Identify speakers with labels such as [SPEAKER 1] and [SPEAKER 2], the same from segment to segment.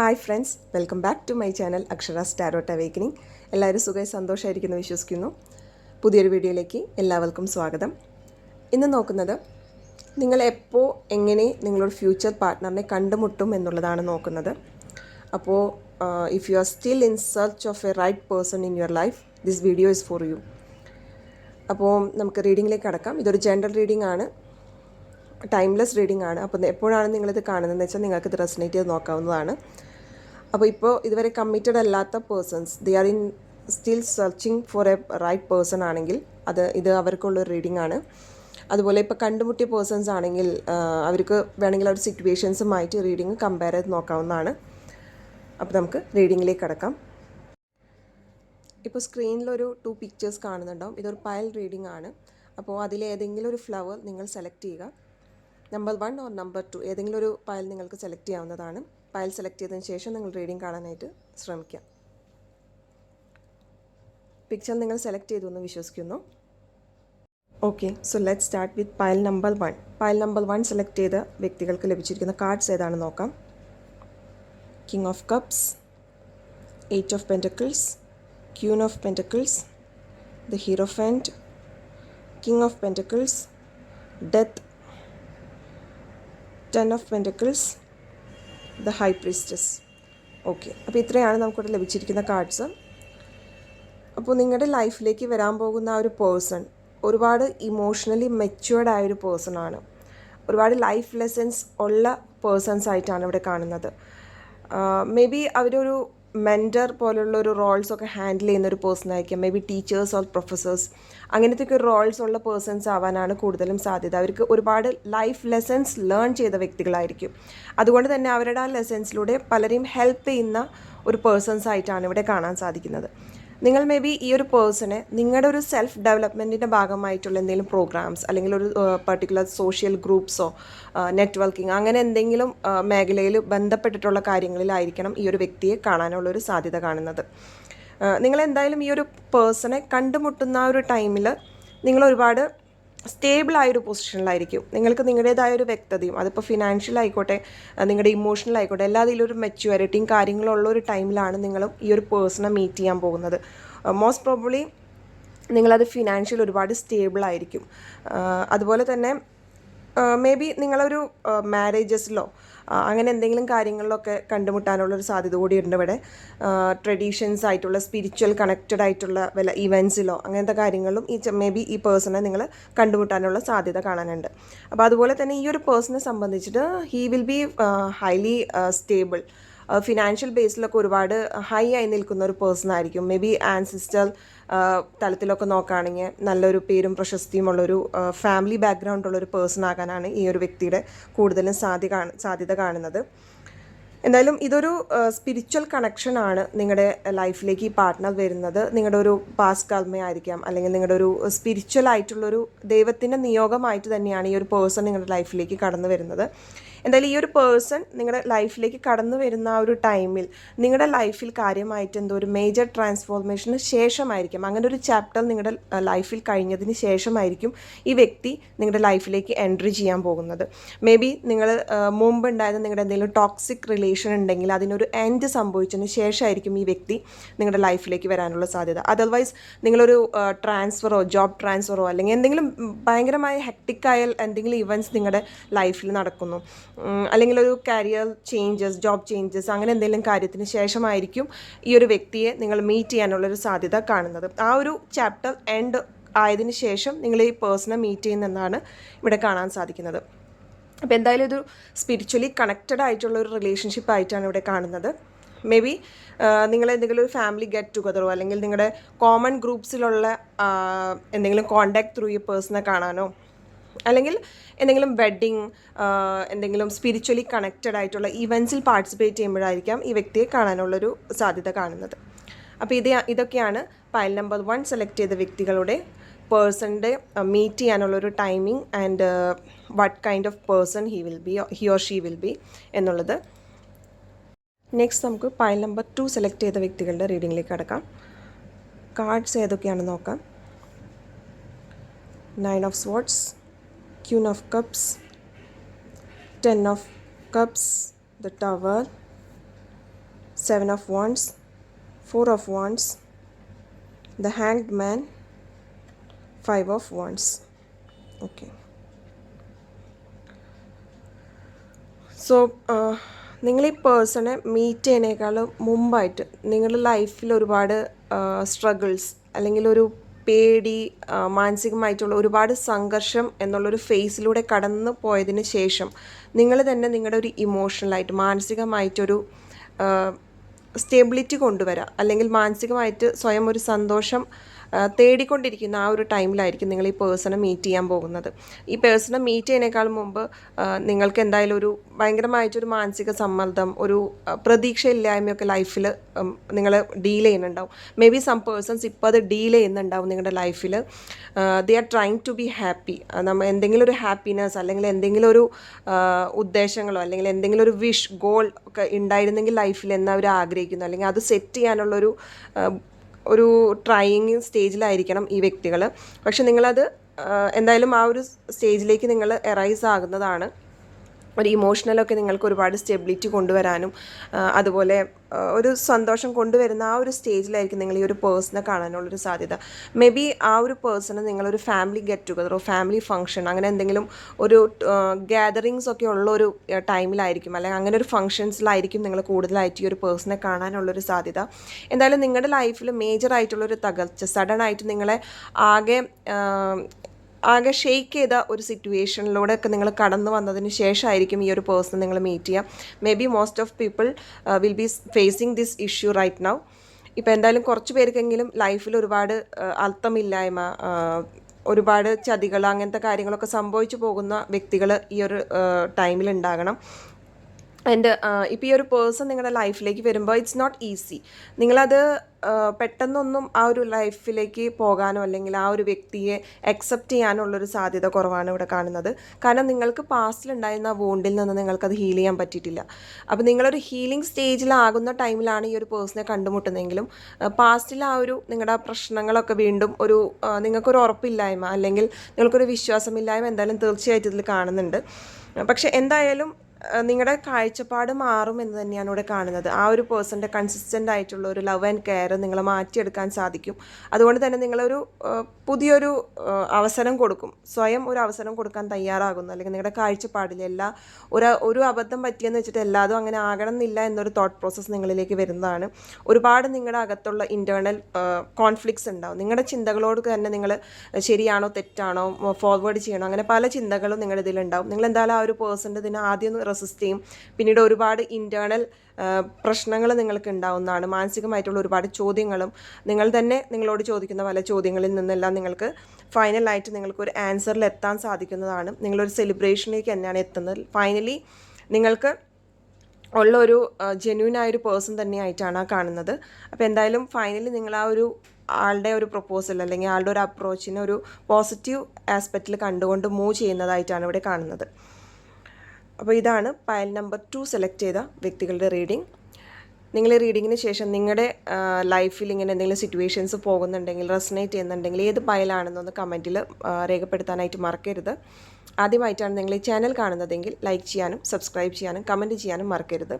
[SPEAKER 1] hi friends welcome back to my channel Akshara tarot awakening എല്ലാവരും സുഖമായി സന്തോഷമായിരിക്കുന്നു വിശ്വസിക്കുന്നു പുതിയൊരു വീഡിയോയിലേക്ക് എല്ലാവർക്കും സ്വാഗതം ഇന്ന് നോക്കുന്നത് നിങ്ങൾ എപ്പോൾ എങ്ങനെ നിങ്ങളുടെ ഫ്യൂച്ചർ പാർട്ട്ണറിനെ കണ്ടുമുട്ടും എന്നുള്ളതാണ് നോക്കുന്നത് അപ്പോൾ if you are still in search of a right person in your life this video is for you അപ്പോൾ നമുക്ക് റീഡിങ്ങിലേക്ക് കടക്കാം ഇതൊരു ജനറൽ റീഡിംഗ് ആണ് ടൈംലെസ് റീഡിംഗ് ആണ് അപ്പോൾ എപ്പോഴാണ് നിങ്ങളിത് കാണുന്നതെന്ന് വെച്ചാൽ നിങ്ങൾക്കിത് റെസിനേറ്റ് ചെയ്ത് നോക്കാവുന്നതാണ് അപ്പോൾ ഇപ്പോൾ ഇതുവരെ കമ്മിറ്റഡ് അല്ലാത്ത persons they are in still searching for a right person ആണെങ്കിൽ അത് ഇത് അവർക്കുള്ള റീഡിംഗ് ആണ് അതുപോലെ ഇപ്പോൾ കണ്ടുമുട്ടിയ പേഴ്സൺസ് ആണെങ്കിൽ അവർക്ക് വേണമെങ്കിൽ അവർ സിറ്റുവേഷൻസുമായിട്ട് റീഡിങ് കമ്പയർ ചെയ്ത് നോക്കാവുന്നതാണ് അപ്പോൾ നമുക്ക് റീഡിങ്ങിലേക്ക് കിടക്കാം ഇപ്പോൾ സ്ക്രീനിലൊരു ടു പിക്ചേഴ്സ് കാണുന്നുണ്ടാവും ഇതൊരു പയൽ റീഡിംഗ് ആണ് അപ്പോൾ അതിലേതെങ്കിലും ഒരു ഫ്ലവർ നിങ്ങൾ സെലക്ട് ചെയ്യുക number one or number two ഏതെങ്കിലും ഒരു പയൽ നിങ്ങൾക്ക് സെലക്ട് ചെയ്യാവുന്നതാണ് ഫയൽ സെലക്ട് ചെയ്തതിന് ശേഷം നിങ്ങൾ റീഡിംഗ് കാണാനായിട്ട് ശ്രമിക്കാം പിക്ചർ നിങ്ങൾ സെലക്ട് ചെയ്തു എന്ന് വിശ്വസിക്കുന്നു okay so let start with pile number one pile number one select ചെയ്ത വ്യക്തികൾക്ക് ലഭിച്ചിരിക്കുന്ന കാർഡ്സ് ഏതാണെന്ന് നോക്കാം king of cups eight of pentacles queen of pentacles the hierophant king of pentacles death ten of pentacles the high priestess okay അപ്പോൾ ഇത്രയാണ് നമുക്കിവിടെ ലഭിച്ചിരിക്കുന്ന cards അപ്പോൾ നിങ്ങളുടെ ലൈഫിലേക്ക് വരാൻ പോകുന്ന ആ ഒരു പേഴ്സൺ ഒരുപാട് ഇമോഷണലി മെച്ചുവേർഡ് ആയൊരു പേഴ്സണാണ് ഒരുപാട് ലൈഫ് ലെസൻസ് ഉള്ള പേഴ്സൺസ് ആയിട്ടാണ് ഇവിടെ കാണുന്നത് മേ ബി അവരൊരു മെൻറ്റർ പോലുള്ള ഒരു റോൾസ് ഒക്കെ ഹാൻഡിൽ ചെയ്യുന്ന ഒരു പേഴ്സൺ ആയിരിക്കാം may be teachers or professors അങ്ങനത്തെ ഒക്കെ റോൾസ് ഉള്ള പേഴ്സൺസ് ആവാനാണ് കൂടുതലും സാധ്യത അവർക്ക് ഒരുപാട് ലൈഫ് ലെസൺസ് ലേൺ ചെയ്ത വ്യക്തികളായിരിക്കും അതുകൊണ്ട് തന്നെ അവരുടെ ആ ലെസൺസിലൂടെ പലരെയും ഹെൽപ്പ് ചെയ്യുന്ന ഒരു പേഴ്സൺസ് ആയിട്ടാണ് ഇവിടെ കാണാൻ സാധിക്കുന്നത് നിങ്ങൾ മേ ബി ഈ ഒരു പേഴ്സണെ നിങ്ങളുടെ ഒരു സെൽഫ് ഡെവലപ്മെൻറ്റിൻ്റെ ഭാഗമായിട്ടുള്ള എന്തെങ്കിലും പ്രോഗ്രാംസ് അല്ലെങ്കിൽ ഒരു പർട്ടിക്കുലർ സോഷ്യൽ ഗ്രൂപ്പ്സോ നെറ്റ്വർക്കിംഗ് അങ്ങനെ എന്തെങ്കിലും മേഖലയിൽ ബന്ധപ്പെട്ടിട്ടുള്ള കാര്യങ്ങളിലായിരിക്കണം ഈ ഒരു വ്യക്തിയെ കാണാനുള്ള ഒരു സാധ്യത കാണുന്നത് നിങ്ങൾ എന്തായാലും ഈ ഒരു പേഴ്സണെ കണ്ടുമുട്ടുന്ന ആ ഒരു ടൈമിൽ നിങ്ങൾ ഒരുപാട് സ്റ്റേബിളായ ഒരു പൊസിഷനിലായിരിക്കും നിങ്ങൾക്ക് നിങ്ങളുടേതായ ഒരു വ്യക്തതയും അതിപ്പോൾ ഫിനാൻഷ്യൽ ആയിക്കോട്ടെ നിങ്ങളുടെ ഇമോഷണൽ ആയിക്കോട്ടെ എല്ലാ ഇതിലൊരു മെച്യൂരിറ്റിയും കാര്യങ്ങളുള്ള ഒരു ടൈമിലാണ് നിങ്ങളും ഈ ഒരു പേഴ്സണെ മീറ്റ് ചെയ്യാൻ പോകുന്നത് മോസ്റ്റ് പ്രോബ്ലി നിങ്ങളത് ഫിനാൻഷ്യൽ ഒരുപാട് സ്റ്റേബിൾ ആയിരിക്കും അതുപോലെ തന്നെ മേ ബി നിങ്ങളൊരു മാരേജസിലോ അങ്ങനെ എന്തെങ്കിലും കാര്യങ്ങളിലൊക്കെ കണ്ടുമുട്ടാനുള്ളൊരു സാധ്യത കൂടിയുണ്ട് ഇവിടെ ട്രഡീഷൻസ് ആയിട്ടുള്ള സ്പിരിച്വൽ കണക്റ്റഡ് ആയിട്ടുള്ള വല്ല ഇവൻസിലോ അങ്ങനത്തെ കാര്യങ്ങളിലും ഈ മേ ബി ഈ പേഴ്സണെ നിങ്ങൾ കണ്ടുമുട്ടാനുള്ള സാധ്യത കാണാനുണ്ട് അപ്പോൾ അതുപോലെ തന്നെ ഈ ഒരു പേഴ്സണെ സംബന്ധിച്ചിട്ട് he will be highly stable financial ബേസിലൊക്കെ ഒരുപാട് ഹൈ ആയി നിൽക്കുന്ന ഒരു പേഴ്സൺ ആയിരിക്കും മേ ബി ആൻസിസ്റ്റർ തലത്തിലൊക്കെ നോക്കുകയാണെങ്കിൽ നല്ലൊരു പേരും പ്രശസ്തിയും ഉള്ളൊരു ഫാമിലി ബാക്ക്ഗ്രൗണ്ട് ഉള്ളൊരു പേഴ്സൺ ആകാനാണ് ഈ ഒരു വ്യക്തിയുടെ കൂടുതലും സാധ്യ സാധ്യത കാണുന്നത് എന്തായാലും ഇതൊരു സ്പിരിച്വൽ കണക്ഷനാണ് നിങ്ങളുടെ ലൈഫിലേക്ക് ഈ പാർട്ട്ണർ വരുന്നത് നിങ്ങളുടെ ഒരു പാസ് കർമ്മയായിരിക്കാം അല്ലെങ്കിൽ നിങ്ങളുടെ ഒരു സ്പിരിച്വൽ ആയിട്ടുള്ളൊരു ദൈവത്തിൻ്റെ നിയോഗമായിട്ട് തന്നെയാണ് ഈ ഒരു പേഴ്സൺ നിങ്ങളുടെ ലൈഫിലേക്ക് കടന്നു വരുന്നത് എന്തായാലും ഈ ഒരു പേഴ്സൺ നിങ്ങളുടെ ലൈഫിലേക്ക് കടന്നു വരുന്ന ആ ഒരു ടൈമിൽ നിങ്ങളുടെ ലൈഫിൽ കാര്യമായിട്ട് എന്തോ ഒരു മേജർ ട്രാൻസ്ഫോർമേഷന് ശേഷമായിരിക്കും അങ്ങനെ ഒരു ചാപ്റ്റർ നിങ്ങളുടെ ലൈഫിൽ കഴിഞ്ഞതിന് ശേഷമായിരിക്കും ഈ വ്യക്തി നിങ്ങളുടെ ലൈഫിലേക്ക് എൻട്രി ചെയ്യാൻ പോകുന്നത് മേ ബി നിങ്ങൾ മുമ്പ് ഉണ്ടായിരുന്ന നിങ്ങളുടെ എന്തെങ്കിലും ടോക്സിക് റിലേഷൻ ഉണ്ടെങ്കിൽ അതിനൊരു എൻഡ് സംഭവിച്ചതിന് ശേഷമായിരിക്കും ഈ വ്യക്തി നിങ്ങളുടെ ലൈഫിലേക്ക് വരാനുള്ള സാധ്യത അതർവൈസ് നിങ്ങളൊരു ട്രാൻസ്ഫറോ ജോബ് ട്രാൻസ്ഫറോ അല്ലെങ്കിൽ എന്തെങ്കിലും ഭയങ്കരമായ ഹെക്ടിക്കായ എന്തെങ്കിലും ഇവൻറ്റ്സ് നിങ്ങളുടെ ലൈഫിൽ നടക്കുന്നു അല്ലെങ്കിൽ ഒരു കരിയർ ചേഞ്ചസ് ജോബ് ചേഞ്ചസ് അങ്ങനെ എന്തെങ്കിലും കാര്യത്തിന് ശേഷമായിരിക്കും ഈ ഒരു വ്യക്തിയെ നിങ്ങൾ മീറ്റ് ചെയ്യാനുള്ളൊരു സാധ്യത കാണുന്നത് ആ ഒരു ചാപ്റ്റർ എൻഡ് ആയതിനു ശേഷം നിങ്ങൾ ഈ പേഴ്സണെ മീറ്റ് ചെയ്യുന്നതെന്നാണ് ഇവിടെ കാണാൻ സാധിക്കുന്നത് അപ്പോൾ എന്തായാലും ഇത് സ്പിരിച്വലി കണക്റ്റഡ് ആയിട്ടുള്ള ഒരു റിലേഷൻഷിപ്പ് ആയിട്ടാണ് ഇവിടെ കാണുന്നത് മേ ബി നിങ്ങൾ എന്തെങ്കിലും ഒരു ഫാമിലി ഗെറ്റ് ടുഗതറോ അല്ലെങ്കിൽ നിങ്ങളുടെ കോമൺ ഗ്രൂപ്പ്സിലുള്ള എന്തെങ്കിലും കോണ്ടാക്ട് ത്രൂ ഈ പേഴ്സണെ കാണാനോ അല്ലെങ്കിൽ എന്തെങ്കിലും വെഡിങ് എന്തെങ്കിലും സ്പിരിച്വലി കണക്റ്റഡ് ആയിട്ടുള്ള ഇവൻസിൽ പാർട്ടിസിപ്പേറ്റ് ചെയ്യുമ്പോഴായിരിക്കാം ഈ വ്യക്തിയെ കാണാനുള്ളൊരു സാധ്യത കാണുന്നത് അപ്പോൾ ഇത് ഇതൊക്കെയാണ് പയൽ നമ്പർ വൺ സെലക്ട് ചെയ്ത വ്യക്തികളുടെ പേഴ്സണിൻ്റെ മീറ്റ് ചെയ്യാനുള്ളൊരു timing and what kind of person he will be he or she will be എന്നുള്ളത് നെക്സ്റ്റ് നമുക്ക് പയൽ നമ്പർ ടു സെലക്ട് ചെയ്ത വ്യക്തികളുടെ റീഡിങ്ങിലേക്ക് കടക്കാം കാർഡ്സ് ഏതൊക്കെയാണെന്ന് നോക്കാം nine of സ്വാർട്സ് queen of cups cups of cups the tower tower of wands wands of wands the hanged man man of wands okay so uh നിങ്ങൾ ഈ പേഴ്സണെ മീറ്റ് ചെയ്യുന്നതിനേക്കാളും മുമ്പായിട്ട് നിങ്ങളുടെ ലൈഫിൽ ഒരുപാട് സ്ട്രഗിൾസ് അല്ലെങ്കിൽ ഒരു പേടി മാനസികമായിട്ടുള്ള ഒരുപാട് സംഘർഷം എന്നുള്ളൊരു ഫേസിലൂടെ കടന്നു പോയതിന് ശേഷം നിങ്ങൾ തന്നെ നിങ്ങളുടെ ഒരു ഇമോഷണലായിട്ട് മാനസികമായിട്ടൊരു സ്റ്റെബിലിറ്റി കൊണ്ടുവരാം അല്ലെങ്കിൽ മാനസികമായിട്ട് സ്വയം ഒരു സന്തോഷം തേടിക്കൊണ്ടിരിക്കുന്ന ആ ഒരു ടൈമിലായിരിക്കും നിങ്ങൾ ഈ പേഴ്സണെ മീറ്റ് ചെയ്യാൻ പോകുന്നത് ഈ പേഴ്സണെ മീറ്റ് ചെയ്യുന്നേക്കാൾ മുമ്പ് നിങ്ങൾക്ക് എന്തായാലും ഒരു ഭയങ്കരമായിട്ടൊരു മാനസിക സമ്മർദ്ദം ഒരു പ്രതീക്ഷയില്ലായ്മയൊക്കെ ലൈഫിൽ നിങ്ങൾ ഡീൽ ചെയ്യുന്നുണ്ടാവും മേ ബി സം പേഴ്സൺസ് ഇപ്പോൾ അത് ഡീൽ ചെയ്യുന്നുണ്ടാവും നിങ്ങളുടെ ലൈഫിൽ they are trying to be happy നമ്മൾ എന്തെങ്കിലും ഒരു ഹാപ്പിനെസ് അല്ലെങ്കിൽ എന്തെങ്കിലും ഒരു ഉദ്ദേശങ്ങളോ അല്ലെങ്കിൽ എന്തെങ്കിലും ഒരു വിഷ് ഗോൾ ഒക്കെ ഉണ്ടായിരുന്നെങ്കിൽ ലൈഫിൽ എന്നവർ ആഗ്രഹിക്കുന്നു അല്ലെങ്കിൽ അത് സെറ്റ് ചെയ്യാനുള്ളൊരു ഒരു ട്രൈയിങ് സ്റ്റേജിലായിരിക്കണം ഈ വ്യക്തികൾ പക്ഷെ നിങ്ങളത് എന്തായാലും ആ ഒരു സ്റ്റേജിലേക്ക് നിങ്ങൾ എറൈസ് ആകുന്നതാണ് ഒരു ഇമോഷണലൊക്കെ നിങ്ങൾക്ക് ഒരുപാട് സ്റ്റെബിലിറ്റി കൊണ്ടുവരാനും അതുപോലെ ഒരു സന്തോഷം കൊണ്ടുവരുന്ന ആ ഒരു സ്റ്റേജിലായിരിക്കും നിങ്ങൾ ഈ ഒരു പേഴ്സണെ കാണാനുള്ളൊരു സാധ്യത മേ ബി ആ ഒരു പേഴ്സണ് നിങ്ങളൊരു ഫാമിലി ഗെറ്റ് ടുഗതറോ ഫാമിലി ഫംഗ്ഷൻ അങ്ങനെ എന്തെങ്കിലും ഒരു ഗ്യാതറിങ്സ് ഒക്കെ ഉള്ള ഒരു ടൈമിലായിരിക്കും അല്ലെങ്കിൽ അങ്ങനെ ഒരു ഫംഗ്ഷൻസിലായിരിക്കും നിങ്ങൾ കൂടുതലായിട്ട് ഈ ഒരു പേഴ്സണെ കാണാനുള്ളൊരു സാധ്യത എന്തായാലും നിങ്ങളുടെ ലൈഫിൽ മേജറായിട്ടുള്ളൊരു തകർച്ച സഡൻ ആയിട്ട് നിങ്ങളെ ആകെ ആകെ ഷെയ്ക്ക് ചെയ്ത ഒരു സിറ്റുവേഷനിലൂടെ ഒക്കെ നിങ്ങൾ കടന്നു വന്നതിന് ശേഷമായിരിക്കും ഈ ഒരു പേഴ്സൺ നിങ്ങൾ മീറ്റ് ചെയ്യുക may be most of people will be facing this issue right now ഇപ്പോൾ എന്തായാലും കുറച്ച് പേർക്കെങ്കിലും ലൈഫിൽ ഒരുപാട് uh, അർത്ഥമില്ലായ്മ uh, ഒരുപാട് ചതികൾ അങ്ങനത്തെ കാര്യങ്ങളൊക്കെ സംഭവിച്ചു പോകുന്ന വ്യക്തികൾ ഈ ഒരു ടൈമിൽ uh, ഉണ്ടാകണം ആൻഡ് uh, ഇപ്പോൾ ഈ ഒരു പേഴ്സൺ നിങ്ങളുടെ ലൈഫിലേക്ക് വരുമ്പോൾ ഇറ്റ്സ് നോട്ട് ഈസി നിങ്ങളത് uh, പെട്ടെന്നൊന്നും ആ ഒരു ലൈഫിലേക്ക് പോകാനോ അല്ലെങ്കിൽ ആ ഒരു വ്യക്തിയെ അക്സെപ്റ്റ് ചെയ്യാനുള്ളൊരു സാധ്യത കുറവാണ് ഇവിടെ കാണുന്നത് കാരണം നിങ്ങൾക്ക് പാസ്റ്റിലുണ്ടായിരുന്ന വോണ്ടിൽ നിന്ന് നിങ്ങൾക്കത് ഹീൽ ചെയ്യാൻ പറ്റിയിട്ടില്ല അപ്പോൾ നിങ്ങളൊരു ഹീലിംഗ് സ്റ്റേജിലാകുന്ന ടൈമിലാണ് ഈ ഒരു പേഴ്സണെ കണ്ടുമുട്ടുന്നതെങ്കിലും പാസ്റ്റിൽ uh, ആ ഒരു നിങ്ങളുടെ പ്രശ്നങ്ങളൊക്കെ വീണ്ടും ഒരു നിങ്ങൾക്കൊരു ഉറപ്പില്ലായ്മ അല്ലെങ്കിൽ നിങ്ങൾക്കൊരു വിശ്വാസമില്ലായ്മ എന്തായാലും തീർച്ചയായിട്ടും ഇതിൽ കാണുന്നുണ്ട് പക്ഷേ എന്തായാലും നിങ്ങളുടെ കാഴ്ചപ്പാട് മാറും എന്ന് തന്നെയാണ് ഇവിടെ കാണുന്നത് ആ ഒരു പേഴ്സൻ്റെ കൺസിസ്റ്റൻ്റ് ആയിട്ടുള്ള ഒരു ലവ് ആൻഡ് കെയർ നിങ്ങളെ മാറ്റിയെടുക്കാൻ സാധിക്കും അതുകൊണ്ട് തന്നെ നിങ്ങളൊരു പുതിയൊരു അവസരം കൊടുക്കും സ്വയം ഒരു അവസരം കൊടുക്കാൻ തയ്യാറാകുന്നു അല്ലെങ്കിൽ നിങ്ങളുടെ കാഴ്ചപ്പാടിൽ എല്ലാ ഒരു ഒരു അബദ്ധം പറ്റിയെന്ന് വെച്ചിട്ട് എല്ലാതും അങ്ങനെ ആകണം എന്നില്ല എന്നൊരു തോട്ട് പ്രോസസ്സ് നിങ്ങളിലേക്ക് വരുന്നതാണ് ഒരുപാട് നിങ്ങളുടെ അകത്തുള്ള ഇൻറ്റേർണൽ കോൺഫ്ലിക്ട്സ് ഉണ്ടാവും നിങ്ങളുടെ ചിന്തകളോട് തന്നെ നിങ്ങൾ ശരിയാണോ തെറ്റാണോ ഫോർവേഡ് ചെയ്യണോ അങ്ങനെ പല ചിന്തകളും നിങ്ങളുടെ ഇതിലുണ്ടാവും നിങ്ങൾ എന്തായാലും ആ ഒരു പേഴ്സൻ്റെ ഇതിന് ആദ്യം റെസിസ്റ്റ് ചെയ്യും പിന്നീട് ഒരുപാട് ഇൻറ്റേണൽ പ്രശ്നങ്ങൾ നിങ്ങൾക്ക് ഉണ്ടാവുന്നതാണ് മാനസികമായിട്ടുള്ള ഒരുപാട് ചോദ്യങ്ങളും നിങ്ങൾ തന്നെ നിങ്ങളോട് ചോദിക്കുന്ന പല ചോദ്യങ്ങളിൽ നിന്നെല്ലാം നിങ്ങൾക്ക് ഫൈനലായിട്ട് നിങ്ങൾക്ക് ഒരു ആൻസറിൽ എത്താൻ സാധിക്കുന്നതാണ് നിങ്ങളൊരു സെലിബ്രേഷനിലേക്ക് തന്നെയാണ് എത്തുന്നത് ഫൈനലി നിങ്ങൾക്ക് ഉള്ള ഒരു ജെന്യൂൻ ആയൊരു പേഴ്സൺ തന്നെയായിട്ടാണ് കാണുന്നത് അപ്പോൾ എന്തായാലും ഫൈനലി നിങ്ങൾ ആ ഒരു ആളുടെ ഒരു പ്രപ്പോസൽ അല്ലെങ്കിൽ ആളുടെ ഒരു അപ്രോച്ചിനെ ഒരു പോസിറ്റീവ് ആസ്പെക്റ്റിൽ കണ്ടുകൊണ്ട് മൂവ് ചെയ്യുന്നതായിട്ടാണ് ഇവിടെ കാണുന്നത് അപ്പോൾ ഇതാണ് പയൽ നമ്പർ ടു സെലക്ട് ചെയ്ത വ്യക്തികളുടെ റീഡിംഗ് നിങ്ങൾ റീഡിങ്ങിന് ശേഷം നിങ്ങളുടെ ലൈഫിൽ ഇങ്ങനെ എന്തെങ്കിലും സിറ്റുവേഷൻസ് പോകുന്നുണ്ടെങ്കിൽ റെസനേറ്റ് ചെയ്യുന്നുണ്ടെങ്കിൽ ഏത് പയലാണെന്നൊന്ന് കമൻറ്റിൽ രേഖപ്പെടുത്താനായിട്ട് മറക്കരുത് ആദ്യമായിട്ടാണ് നിങ്ങൾ ഈ ചാനൽ കാണുന്നതെങ്കിൽ ലൈക്ക് ചെയ്യാനും സബ്സ്ക്രൈബ് ചെയ്യാനും കമൻറ്റ് ചെയ്യാനും മറക്കരുത്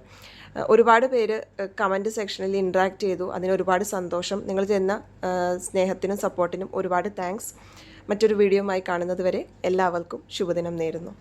[SPEAKER 1] ഒരുപാട് പേര് കമൻറ്റ് സെക്ഷനിൽ ഇൻട്രാക്ട് ചെയ്തു അതിന് ഒരുപാട് സന്തോഷം നിങ്ങൾ ചെന്ന സ്നേഹത്തിനും സപ്പോർട്ടിനും ഒരുപാട് താങ്ക്സ് മറ്റൊരു വീഡിയോയുമായി കാണുന്നതുവരെ എല്ലാവർക്കും ശുഭദിനം നേരുന്നു